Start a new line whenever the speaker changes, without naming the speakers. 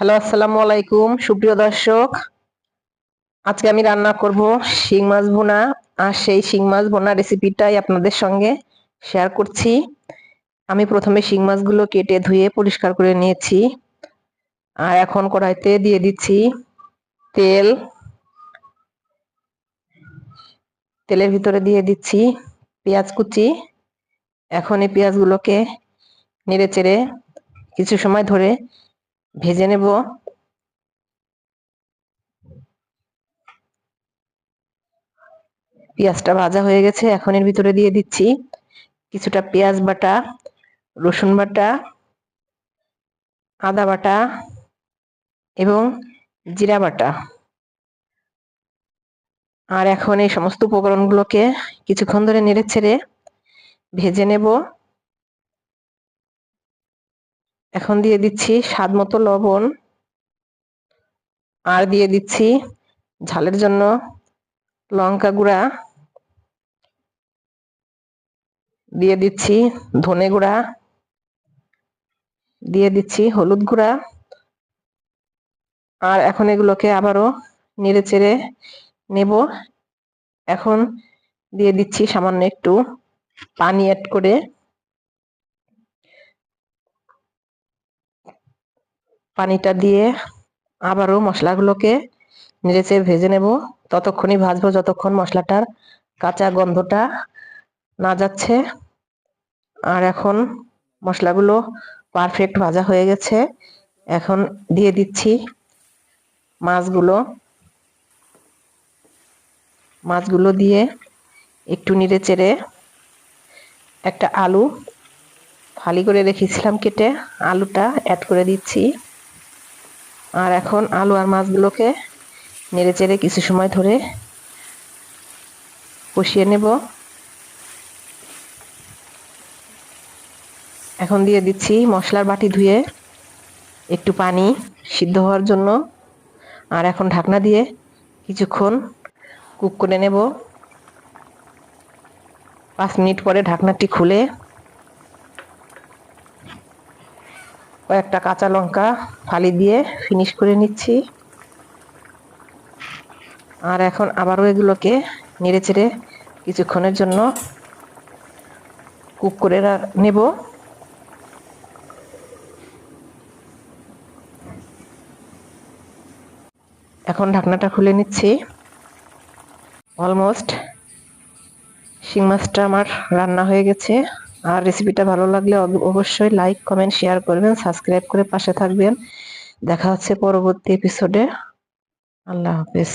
Hello, আসসালামু আলাইকুম। সুপ্রিয় দর্শক, আজকে আমি রান্না করব শিং মাছ ভুনা। আর সেই শিং মাছ ভুনা রেসিপিটাই আপনাদের সঙ্গে শেয়ার করছি। আমি প্রথমে শিং মাছগুলো কেটে ধুয়ে পরিষ্কার করে নিয়েছি। আর এখন কড়াইতে দিয়ে দিচ্ছি তেল। তেলের ভিতরে দিয়ে দিচ্ছি পেঁয়াজ কুচি। এখন এই পেঁয়াজগুলোকে নেড়ে চেড়ে কিছু সময় ধরে ভেজে নেব। পেঁয়াজটা ভাজা হয়ে গেছে, এখন এর ভিতরে দিয়ে দিচ্ছি কিছুটা পেঁয়াজ বাটা, রসুন বাটা, আদা বাটা এবং জিরা বাটা। আর এখন এই সমস্ত উপকরণগুলোকে কিছুক্ষণ ধরে নেড়ে ছেড়ে ভেজে নেব। এখন দিয়ে দিচ্ছি স্বাদ মতো লবণ। আর দিয়ে দিচ্ছি ঝালের জন্য লঙ্কা গুঁড়া। দিয়ে দিচ্ছি ধনে গুঁড়া। দিয়ে দিচ্ছি হলুদ গুঁড়া। আর এখন এগুলোকে আবারও নেড়ে চেড়ে নেব। এখন দিয়ে দিচ্ছি সামান্য একটু পানি অ্যাড করে। পানিটা দিয়ে আবারও মশলাগুলোকে নেড়েচে ভেজে নেব। ততক্ষণই ভাজবো যতক্ষণ মশলাটার কাঁচা গন্ধটা না যাচ্ছে। আর এখন মশলাগুলো পারফেক্ট ভাজা হয়ে গেছে। এখন দিয়ে দিচ্ছি মাছগুলো। মাছগুলো দিয়ে একটু নেড়ে চেড়ে একটা আলু ফালি করে রেখেছিলাম কেটে। আলুটা অ্যাড করে দিচ্ছি। আর এখন আলু আর মাছগুলোকে নেড়ে চেড়ে কিছু সময় ধরে কষিয়ে নেব। এখন দিয়ে দিচ্ছি মশলার বাটি ধুয়ে একটু পানি সিদ্ধ হওয়ার জন্য। আর এখন ঢাকনা দিয়ে কিছুক্ষণ কুক করে নেব। পাঁচ মিনিট পরে ঢাকনাটি খুলে কয়েকটা কাঁচা লঙ্কা ফালি দিয়ে ফিনিশ করে নিচ্ছি। আর এখন আবারও এগুলোকে নেড়ে চেড়ে কিছুক্ষণের জন্য কুক করে নেব। এখন ঢাকনাটা খুলে নিচ্ছি। অলমোস্ট শিং মাছটা আমার রান্না হয়ে গেছে। আর রেসিপিটা ভালো লাগলে অবশ্যই লাইক কমেন্ট শেয়ার করবেন সাবস্ক্রাইব করে পাশে থাকবেন। দেখা হচ্ছে পরবর্তী এপিসোডে আল্লাহ হাফেজ।